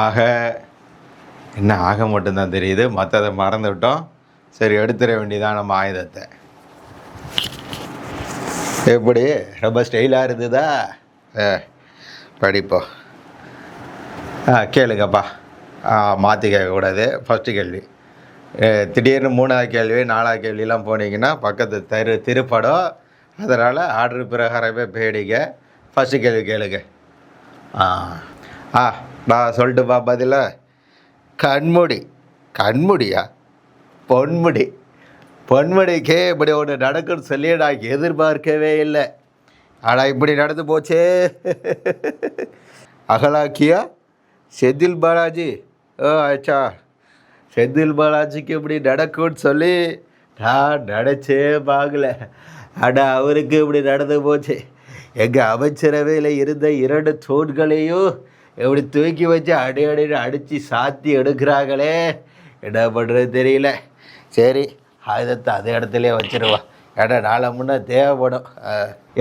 ஆக என்ன ஆக மட்டும்தான் தெரியுது. மற்றதை மறந்துவிட்டோம் சரி எடுத்துட வேண்டியதான் நம்ம ஆயுதத்தை. எப்படி? ரொம்ப ஸ்டைலாக இருந்ததா ஏ படிப்போம் ஆ கேளுங்கப்பா. மாற்றி கேட்கக்கூடாது. ஃபஸ்ட்டு கேள்வி. திடீர்னு மூணாவது கேள்வி நாலாவது கேள்விலாம் போனீங்கன்னா பக்கத்து தெரு திருப்படம் அதனால் ஆர்டர் பிரகாரமே பேடிங்க. ஃபஸ்ட்டு கேள்வி கேளுங்க. ஆ ஆ நான் சொல்லட்டுப்பா பதில. கண்முடி. கண்முடியா? பொன்முடி. பொன்முடிக்கே இப்படி ஒன்று நடக்குன்னு சொல்லி நான் எதிர்பார்க்கவே இல்லை. ஆனால் இப்படி நடந்து போச்சே. அகலாக்கியா? செந்தில் பாலாஜி. ஓ ஆச்சா செந்தில் பாலாஜிக்கு இப்படி நடக்கும்னு சொல்லி நான் நினச்சே பார்க்கல. ஆனால் அவருக்கு இப்படி நடந்து போச்சு. எங்கள் அமைச்சரவையில் இருந்த இரண்டு தூண்களையும் எப்படி தூக்கி வச்சு அடி அடின்னு அடித்து சாத்தி எடுக்கிறாங்களே? என்ன பண்ணுறது தெரியல. சரி ஆயுதத்தை அதே இடத்துலையே வச்சிருவா. ஏன்னா நாளை முன்னே தேவைப்படும்.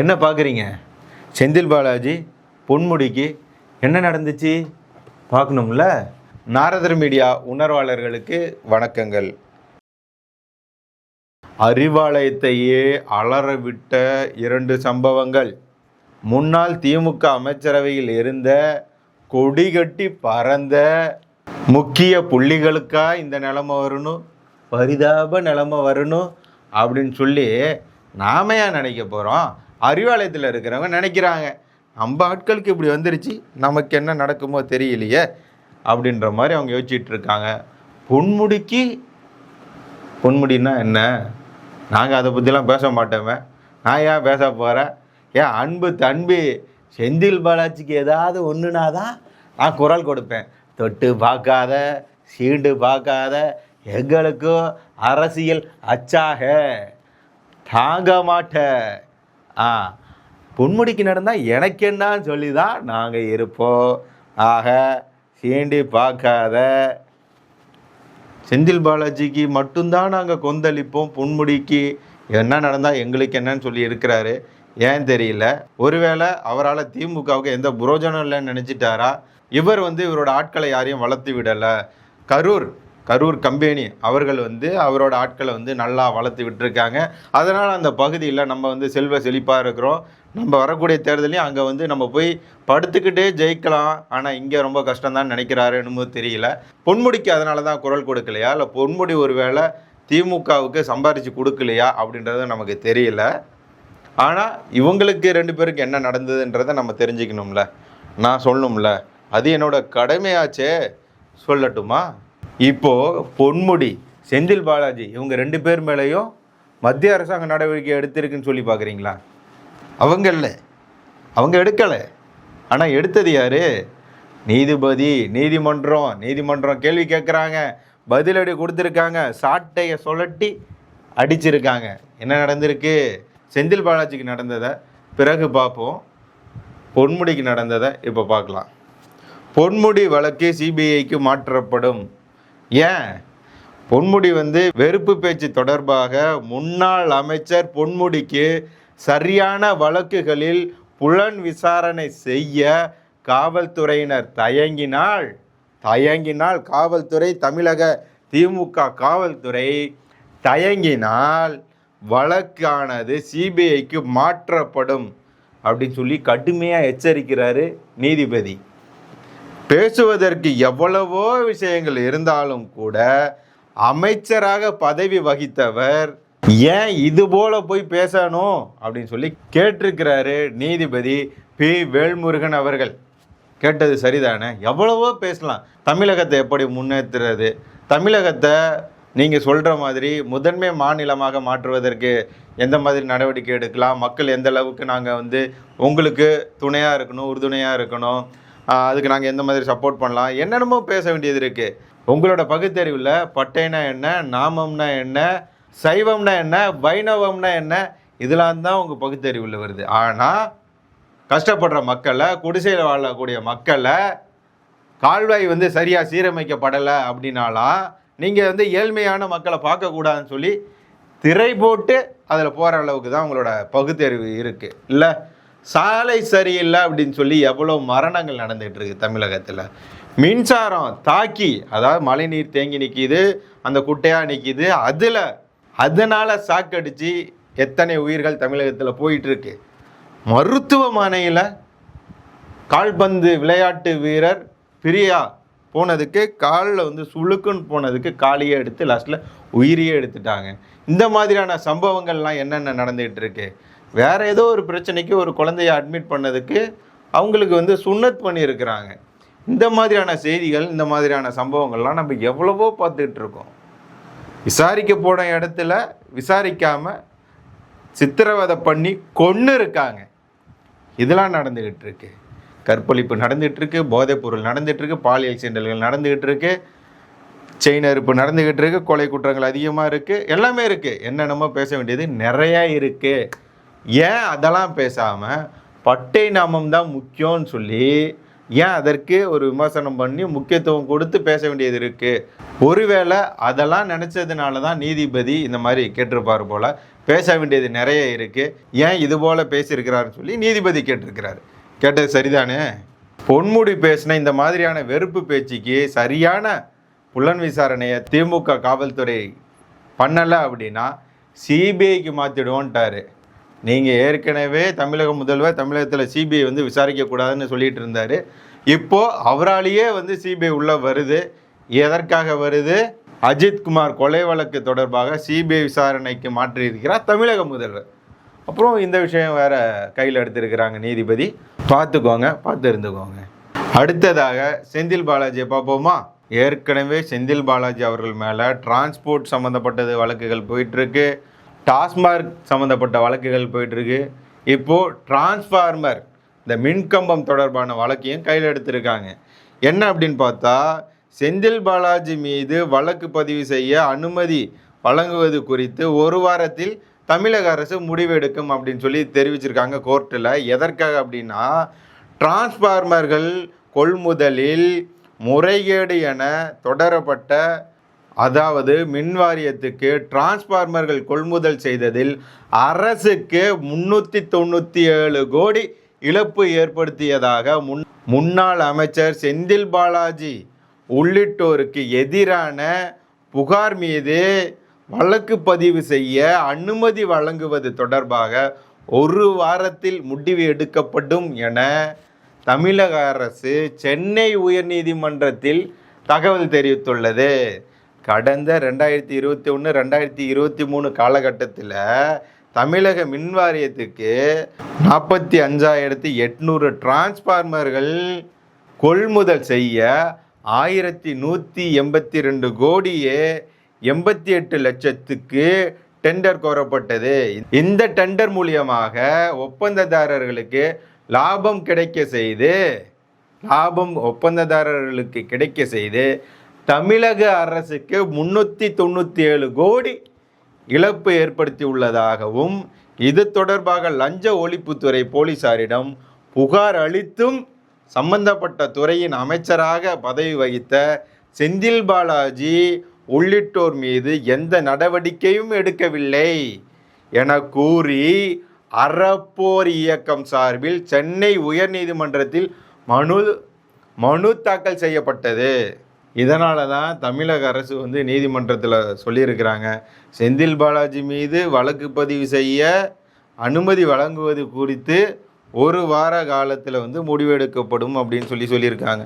என்ன பார்க்குறீங்க? செந்தில் பாலாஜி பொன்முடிக்கு என்ன நடந்துச்சு? பார்க்கணும்ல? நாரதர் மீடியா உணர்வாளர்களுக்கு வணக்கங்கள். அறிவாலயத்தையே அலறவிட்ட இரண்டு சம்பவங்கள். முன்னாள் திமுக அமைச்சரவையில் இருந்த கொடிகட்டி பறந்த முக்கிய புள்ளிகளுக்காக இந்த நிலமை வரணும்? பரிதாப நிலமை வரணும் அப்படின்னு சொல்லி நாம ஏன் நினைக்க போகிறோம் அறிவாலயத்தில் இருக்கிறவங்க நினைக்கிறாங்க. நம்ம ஆட்களுக்கு இப்படி வந்துருச்சு. நமக்கு என்ன நடக்குமோ தெரியலையே அப்படின்ற மாதிரி அவங்க யோசிச்சுட்டு இருக்காங்க. பொன்முடிக்கு பொன்முடின்னா என்ன? நாங்கள் அதை பற்றிலாம் பேச மாட்டோமே. நான் ஏன் பேச போகிறேன் ஏன் அன்பு தன்பி செந்தில் பாலாஜிக்கு ஏதாவது ஒன்றுனா தான் நான் குரல் கொடுப்பேன். தொட்டு பார்க்காத சீண்டு பார்க்காத எங்களுக்கும் அரசியல் அச்சாக. தாங்க மாட்டேன். ஆ பொன்முடிக்கு நடந்தால் எனக்கென்னான்னு சொல்லி தான் நாங்கள் இருப்போம். ஆக சீண்டி பார்க்காத. செந்தில் பாலாஜிக்கு மட்டும்தான் நாங்கள் கொந்தளிப்போம். பொன்முடிக்கு என்ன நடந்தால் எங்களுக்கு என்னன்னு சொல்லி இருக்கிறாரு. ஏன் தெரியல? ஒருவேளை அவரால் திமுகவுக்கு எந்த புரோஜனம் இல்லைன்னு நினச்சிட்டாரா? இவர் வந்து இவரோட ஆட்களை யாரையும் வளர்த்து விடலை. கரூர் கரூர் கம்பெனி அவர்கள் வந்து அவரோட ஆட்களை வந்து நல்லா வளர்த்து விட்டுருக்காங்க. அதனால் அந்த பகுதியில் நம்ம வந்து செல்வ செழிப்பாக இருக்கிறோம். நம்ம வரக்கூடிய தேர்தலையும் அங்கே வந்து நம்ம போய் படுத்துக்கிட்டே ஜெயிக்கலாம். ஆனால் இங்கே ரொம்ப கஷ்டம்தான் நினைக்கிறாரு என்னமோ தெரியல. பொன்முடிக்கு அதனால தான் குரல் கொடுக்கலையா? இல்லை பொன்முடி ஒருவேளை திமுகவுக்கு சம்பாரித்து கொடுக்கலையா? அப்படின்றது நமக்கு தெரியல. ஆனால் இவங்களுக்கு ரெண்டு பேருக்கு என்ன நடந்ததுன்றதை நம்ம தெரிஞ்சுக்கணும்ல. நான் சொல்லணும்ல. அது என்னோட கடமையாச்சே. சொல்லட்டுமா? இப்போ பொன்முடி செந்தில் பாலாஜி இவங்க ரெண்டு பேர் மேலேயும் மத்திய அரசாங்க நடவடிக்கை எடுத்திருக்குன்னு சொல்லி பார்க்குறீங்களா? அவங்க இல்லை அவங்க எடுக்கலை. ஆனால் எடுத்தது யார்? நீதிபதி நீதிமன்றம். நீதிமன்றம் கேள்வி கேட்குறாங்க. பதிலடி கொடுத்துருக்காங்க. சாட்டையை சொல்லட்டி அடிச்சிருக்காங்க. என்ன நடந்திருக்கு? செந்தில் பாலாஜிக்கு நடந்ததை பிறகு பார்ப்போம். பொன்முடிக்கு நடந்ததை இப்போ பார்க்கலாம். பொன்முடி வழக்கு சிபிஐக்கு மாற்றப்படும். ஏன்? பொன்முடி வந்து வெறுப்பு பேச்சு தொடர்பாக முன்னாள் அமைச்சர் பொன்முடிக்கு சரியான வழக்குகளில் புலன் விசாரணை செய்ய காவல்துறையினர் தயங்கினால் தயங்கினால் காவல்துறை தமிழக திமுக காவல்துறை தயங்கினால் வழக்கானது சிபிஐக்கு மாற்றப்படும் அப்படின்னு சொல்லி கடுமையாக எச்சரிக்கிறாரு நீதிபதி. பேசுவதற்கு எவ்வளவோ விஷயங்கள் இருந்தாலும் கூட அமைச்சராக பதவி வகித்தவர் ஏன் இது போல போய் பேசணும் அப்படின்னு சொல்லி கேட்டிருக்கிறாரு நீதிபதி பி. வேல்முருகன் அவர்கள். கேட்டது சரிதானே? எவ்வளவோ பேசலாம். தமிழகத்தை எப்படி முன்னேற்றுறது தமிழகத்தை நீங்கள் சொல்கிற மாதிரி முதன்மை மாநிலமாக மாற்றுவதற்கு எந்த மாதிரி நடவடிக்கை எடுக்கலாம்? மக்கள் எந்த அளவுக்கு நாங்கள் வந்து உங்களுக்கு துணையாக இருக்கணும் உறுதுணையாக இருக்கணும்? அதுக்கு நாங்கள் எந்த மாதிரி சப்போர்ட் பண்ணலாம்? என்னென்னமோ பேச வேண்டியது இருக்குது உங்களோட பகுத்தறிவில் பட்டைனா என்ன நாமம்னா என்ன சைவம்னா என்ன வைணவம்னா என்ன இதெல்லாம் தான் உங்கள் பகுத்தறிவில் வருது. ஆனால் கஷ்டப்படுற மக்களை குடிசையில் வாழக்கூடிய மக்களை கால்வாய் வந்து சரியாக சீரமைக்கப்படலை அப்படின்னாலாம் நீங்கள் வந்து ஏழ்மையான மக்களை பார்க்கக்கூடாதுன்னு சொல்லி திரை போட்டு அதில் போகிற அளவுக்கு தான் உங்களோட பகுத்தறிவு இருக்குது இல்லை சாலை சரியில்லை அப்படின்னு சொல்லி எவ்வளோ மரணங்கள் நடந்துகிட்டு இருக்குது தமிழகத்தில். மின்சாரம் தாக்கி அதாவது மழைநீர் தேங்கி நிற்கிது அந்த குட்டையாக நிற்கிது அதில் அதனால் சாக்கடிச்சு எத்தனை உயிர்கள் தமிழகத்தில் போயிட்டுருக்கு மருத்துவமனையில் கால்பந்து விளையாட்டு வீரர் பிரியா போனதுக்கு காலில் வந்து சுளுக்குன்னு போனதுக்கு காலையே எடுத்து லாஸ்ட்டில் உயிரையே எடுத்துட்டாங்க. இந்த மாதிரியான சம்பவங்கள்லாம் என்னென்ன நடந்துகிட்டு இருக்கு வேற ஏதோ ஒரு பிரச்சனைக்கு ஒரு குழந்தைய அட்மிட் பண்ணதுக்கு அவங்களுக்கு வந்து சுண்ணத் பண்ணியிருக்கிறாங்க. இந்த மாதிரியான செய்திகள் இந்த மாதிரியான சம்பவங்கள்லாம் நம்ம எவ்வளவோ பார்த்துக்கிட்டு இருக்கோம் விசாரிக்க போன இடத்துல விசாரிக்காமல் சித்திரவதை பண்ணி கொன்று இருக்காங்க இதெல்லாம் நடந்துக்கிட்டு இருக்கு கற்பழிப்பு நடந்துகிட்டு இருக்கு போதைப்பொருள் நடந்துகிட்ருக்கு பாலியல் சீண்டல்கள் நடந்துகிட்டு இருக்கு செயின் அறுப்பு நடந்துக்கிட்டு இருக்குது கொலை குற்றங்கள் அதிகமாக இருக்குது எல்லாமே இருக்குது என்னென்னமோ பேச வேண்டியது நிறையா இருக்குது ஏன் அதெல்லாம் பேசாமல் பட்டை நாமம் தான் முக்கியம்னு சொல்லி ஏன் அதற்கு ஒரு விமர்சனம் பண்ணி முக்கியத்துவம் கொடுத்து பேச வேண்டியது இருக்குது ஒருவேளை அதெல்லாம் நினச்சதுனால தான் நீதிபதி இந்த மாதிரி கேட்டிருப்பார் போல் பேச வேண்டியது நிறைய இருக்குது ஏன் இது போல் பேசியிருக்கிறாருன்னு சொல்லி நீதிபதி கேட்டிருக்கிறாரு. கேட்டது சரிதானே? பொன்முடி பேசின இந்த மாதிரியான வெறுப்பு பேச்சுக்கு சரியான புலன் விசாரணையை திமுக காவல்துறை பண்ணலை அப்படின்னா சிபிஐக்கு மாற்றிடுவோன்ட்டாரு நீங்கள் ஏற்கனவே தமிழக முதல்வர் தமிழகத்தில் சிபிஐ வந்து விசாரிக்கக்கூடாதுன்னு சொல்லிட்டு இருந்தார். இப்போது அவராலேயே வந்து சிபிஐ உள்ளே வருது. எதற்காக வருது? அஜித்குமார் கொலை வழக்கு தொடர்பாக சிபிஐ விசாரணைக்கு மாற்றியிருக்கிறார் தமிழக முதல்வர். அப்புறம் இந்த விஷயம் வேறு கையில் எடுத்திருக்கிறாங்க நீதிபதி. பார்த்துக்கோங்க பார்த்து இருந்துக்கோங்க. அடுத்ததாக செந்தில் பாலாஜியை பார்ப்போமா? ஏற்கனவே செந்தில் பாலாஜி அவர்கள் மேலே டிரான்ஸ்போர்ட் சம்மந்தப்பட்டது வழக்குகள் போயிட்டுருக்கு. டாஸ்மார்க் சம்மந்தப்பட்ட வழக்குகள் போயிட்டுருக்கு. இப்போது டிரான்ஸ்ஃபார்மர் இந்த மின்கம்பம் தொடர்பான வழக்கையும் கையில் எடுத்திருக்காங்க. என்ன அப்படின்னு பார்த்தா செந்தில் பாலாஜி மீது வழக்கு பதிவு செய்ய அனுமதி வழங்குவது குறித்து ஒரு வாரத்தில் தமிழக அரசு முடிவெடுக்கும் அப்படின்னு சொல்லி தெரிவிச்சிருக்காங்க கோர்ட்டில். எதற்காக அப்படின்னா டிரான்ஸ்ஃபார்மர்கள் கொள்முதலில் முறைகேடு என தொடரப்பட்ட அதாவது மின் வாரியத்துக்கு டிரான்ஸ்ஃபார்மர்கள் கொள்முதல் செய்ததில் அரசுக்கு முன்னூற்றி தொண்ணூற்றி ஏழு கோடி இழப்பு ஏற்படுத்தியதாக முன் முன்னாள் அமைச்சர் செந்தில் பாலாஜி உள்ளிட்டோருக்கு எதிரான புகார் மீது வழக்கு பதிவு செய்ய அனுமதி வழங்குவது தொடர்பாக ஒரு வாரத்தில் முடிவு எடுக்கப்படும் என தமிழக அரசு சென்னை உயர்நீதிமன்றத்தில் தகவல் தெரிவித்துள்ளது. கடந்த ரெண்டாயிரத்தி இருபத்தி ஒன்று ரெண்டாயிரத்தி இருபத்தி மூணு காலகட்டத்தில் தமிழக மின் வாரியத்துக்கு நாற்பத்தி அஞ்சாயிரத்தி எட்நூறு டிரான்ஸ்ஃபார்மர்கள் கொள்முதல் செய்ய ஆயிரத்தி நூற்றி எண்பத்தி ரெண்டு கோடியே எண்பத்தி எட்டு லட்சத்துக்கு டெண்டர் கோரப்பட்டது. இந்த டெண்டர் மூலியமாக ஒப்பந்ததாரர்களுக்கு லாபம் கிடைக்க செய்து லாபம் ஒப்பந்ததாரர்களுக்கு கிடைக்க செய்து தமிழக அரசுக்கு முன்னூற்றி தொண்ணூற்றி ஏழு கோடி இழப்பு ஏற்படுத்தி உள்ளதாகவும் இது தொடர்பாக லஞ்ச ஒழிப்புத்துறை போலீசாரிடம் புகார் அளித்தும் சம்பந்தப்பட்ட துறையின் அமைச்சராக பதவி வகித்த செந்தில் பாலாஜி உள்ளிட்டோர் மீது எந்த நடவடிக்கையும் எடுக்கவில்லை என கூறி அறப்போர் இயக்கம் சார்பில் சென்னை உயர்நீதிமன்றத்தில் மனு மனு தாக்கல் செய்யப்பட்டது. இதனால தான் தமிழக அரசு வந்து நீதிமன்றத்தில் சொல்லியிருக்கிறாங்க. செந்தில் பாலாஜி மீது வழக்கு பதிவு செய்ய அனுமதி வழங்குவது குறித்து ஒரு வார காலத்தில் வந்து முடிவெடுக்கப்படும் அப்படின்னு சொல்லி சொல்லியிருக்காங்க.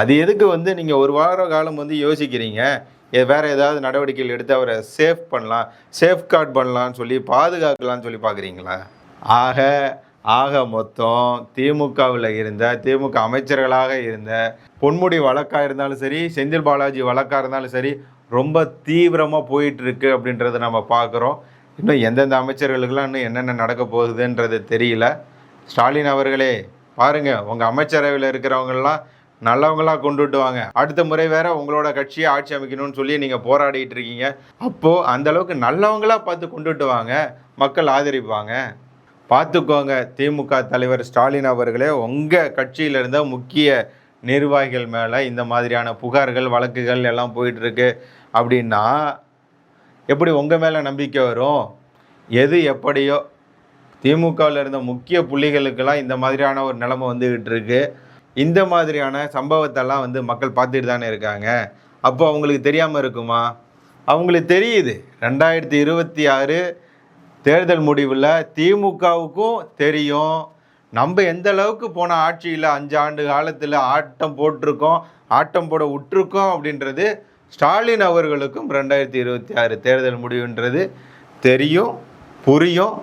அது எதுக்கு வந்து நீங்கள் ஒரு வார காலம் வந்து யோசிக்கிறீங்க? வேறு ஏதாவது நடவடிக்கைகள் எடுத்து அவரை சேஃப் பண்ணலாம் சேஃப்கார்ட் பண்ணலாம்னு சொல்லி பாதுகாக்கலாம்னு சொல்லி பார்க்குறீங்களா ஆக ஆக மொத்தம் திமுகவில் இருந்த திமுக அமைச்சர்களாக இருந்த பொன்முடி வழக்காக இருந்தாலும் சரி செந்தில் பாலாஜி வழக்காக இருந்தாலும் சரி ரொம்ப தீவிரமாக போயிட்டுருக்கு அப்படின்றத நம்ம பார்க்குறோம் இன்னும் எந்தெந்த அமைச்சர்களுக்கெல்லாம் இன்னும் என்னென்ன நடக்க போகுதுன்றது தெரியல. ஸ்டாலின் அவர்களே பாருங்கள் உங்கள் அமைச்சரவையில் இருக்கிறவங்கெல்லாம் நல்லவங்களா கொண்டுட்டு வாங்க. அடுத்த முறை வேற உங்களோட கட்சியை ஆட்சி அமைக்கணும்னு சொல்லி நீங்கள் போராடிட்டு இருக்கீங்க. அப்போது அந்த அளவுக்கு நல்லவங்களா பார்த்து கொண்டுட்டு வாங்க. மக்கள் ஆதரிப்பாங்க. பார்த்துக்கோங்க திமுக தலைவர் ஸ்டாலின் அவர்களே உங்கள் கட்சியில் இருந்த முக்கிய நிர்வாகிகள் மேலே இந்த மாதிரியான புகார்கள் வழக்குகள் எல்லாம் போயிட்டு இருக்கு. அப்படின்னா எப்படி உங்கள் மேலே நம்பிக்கை வரும்? எது எப்படியோ? திமுகவில் இருந்த முக்கிய புள்ளிகளுக்கெல்லாம் இந்த மாதிரியான ஒரு நிலைமை வந்துகிட்டு இருக்குது இந்த மாதிரியான சம்பவத்தெல்லாம் வந்து மக்கள் பார்த்துட்டு தானே இருக்காங்க. அப்போ அவங்களுக்கு தெரியாமல் இருக்குமா? அவங்களுக்கு தெரியுது. ரெண்டாயிரத்தி இருபத்தி ஆறு தேர்தல் முடிவில் திமுகவுக்கும் தெரியும். நம்ம எந்த அளவுக்கு போன ஆட்சியில் அஞ்சு ஆண்டு காலத்தில் ஆட்டம் போட்டிருக்கோம் ஆட்டம் போட விட்டுருக்கோம் அப்படின்றது ஸ்டாலின் அவர்களுக்கும் ரெண்டாயிரத்தி இருபத்தி ஆறு தேர்தல் முடிவுன்றது தெரியும் புரியும்.